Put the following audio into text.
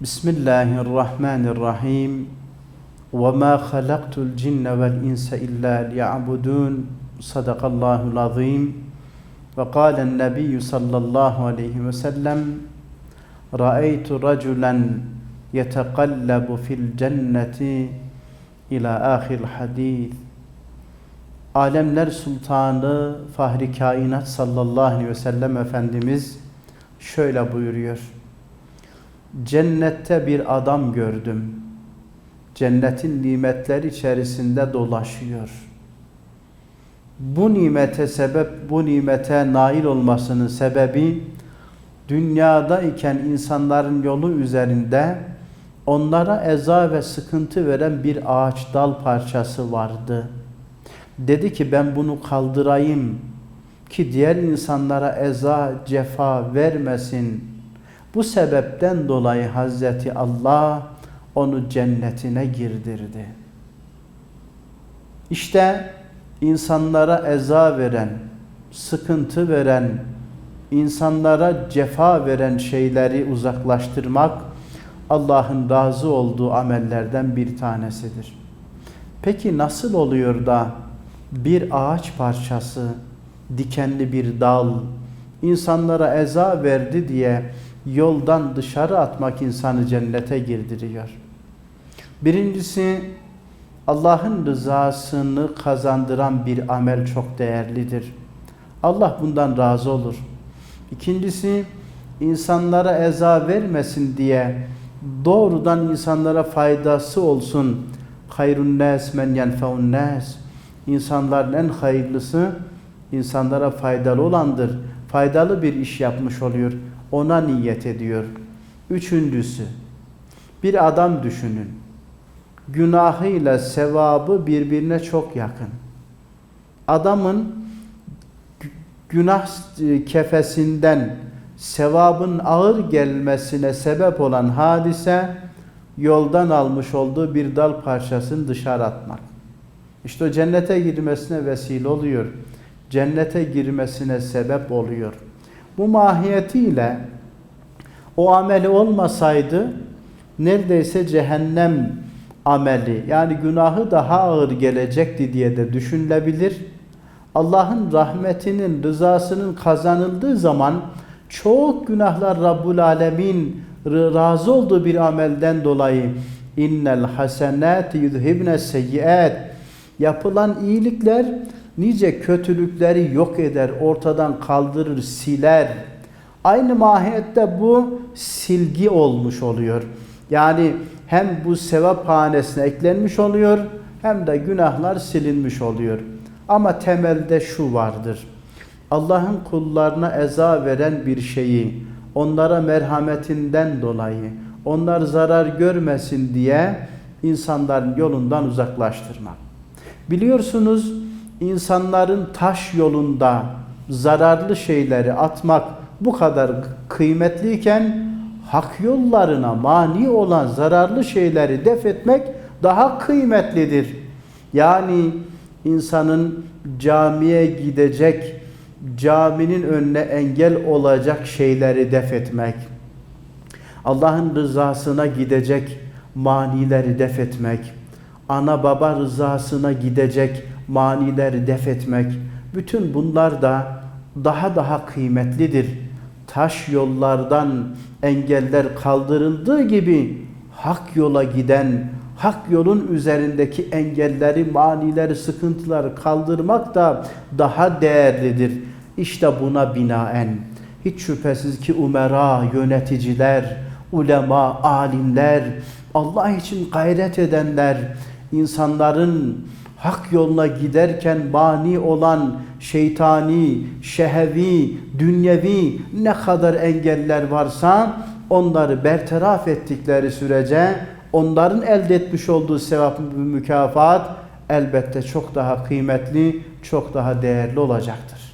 بسم الله الرحمن الرحيم وما خلقت الجن والإنس إلا ليعبدون صدق الله العظيم وقال النبي صلى الله عليه وسلم رأيت رجلا يتقلب في الجنة إلى آخر الحديث Alemler Sultanı Fahri Kainat sallallahu aleyhi ve sellem Efendimiz şöyle buyuruyor. Cennette bir adam gördüm. Cennetin nimetleri içerisinde dolaşıyor. Bu nimete sebep, bu nimete nail olmasının sebebi dünyada iken insanların yolu üzerinde onlara eza ve sıkıntı veren bir ağaç dal parçası vardı. Dedi ki ben bunu kaldırayım ki diğer insanlara eza, cefa vermesin. Bu sebepten dolayı Hazreti Allah onu cennetine girdirdi. İşte insanlara eza veren, sıkıntı veren, insanlara cefa veren şeyleri uzaklaştırmak Allah'ın razı olduğu amellerden bir tanesidir. Peki nasıl oluyor da bir ağaç parçası, dikenli bir dal, insanlara eza verdi diye yoldan dışarı atmak insanı cennete girdiriyor. Birincisi Allah'ın rızasını kazandıran bir amel çok değerlidir. Allah bundan razı olur. İkincisi insanlara eza vermesin diye doğrudan insanlara faydası olsun. Hayrun nas men yenfeun nas. İnsanların en hayırlısı insanlara faydalı olandır. Faydalı bir iş yapmış oluyor. Ona niyet ediyor. Üçüncüsü bir adam düşünün. Günahıyla sevabı birbirine çok yakın. Adamın günah kefesinden sevabın ağır gelmesine sebep olan hadise yoldan almış olduğu bir dal parçasını dışarı atmak. İşte o cennete girmesine vesile oluyor. Cennete girmesine sebep oluyor. Bu mahiyetiyle o ameli olmasaydı neredeyse cehennem ameli yani günahı daha ağır gelecekti diye de düşünülebilir. Allah'ın rahmetinin, rızasının kazanıldığı zaman çok günahlar Rabbul Alemin razı olduğu bir amelden dolayı innel hasenat yudhibne seyyiat yapılan iyilikler nice kötülükleri yok eder, ortadan kaldırır, siler. Aynı mahiyette bu silgi olmuş oluyor. Yani hem bu sevap hanesine eklenmiş oluyor hem de günahlar silinmiş oluyor. Ama temelde şu vardır. Allah'ın kullarına eza veren bir şeyi onlara merhametinden dolayı onlar zarar görmesin diye insanların yolundan uzaklaştırmak. Biliyorsunuz insanların taş yolunda zararlı şeyleri atmak bu kadar kıymetliyken hak yollarına mani olan zararlı şeyleri def etmek daha kıymetlidir. Yani insanın camiye gidecek, caminin önüne engel olacak şeyleri def etmek, Allah'ın rızasına gidecek manileri def etmek, ana baba rızasına gidecek manileri def etmek, bütün bunlar da daha daha kıymetlidir. Taş yollardan engeller kaldırıldığı gibi hak yola giden, hak yolun üzerindeki engelleri, manileri, sıkıntıları kaldırmak da daha değerlidir. İşte buna binaen hiç şüphesiz ki umera, yöneticiler, ulema, alimler, Allah için gayret edenler, insanların hak yoluna giderken bani olan şeytani, şehevi, dünyevi ne kadar engeller varsa onları bertaraf ettikleri sürece onların elde etmiş olduğu sevap mükafat elbette çok daha kıymetli, çok daha değerli olacaktır.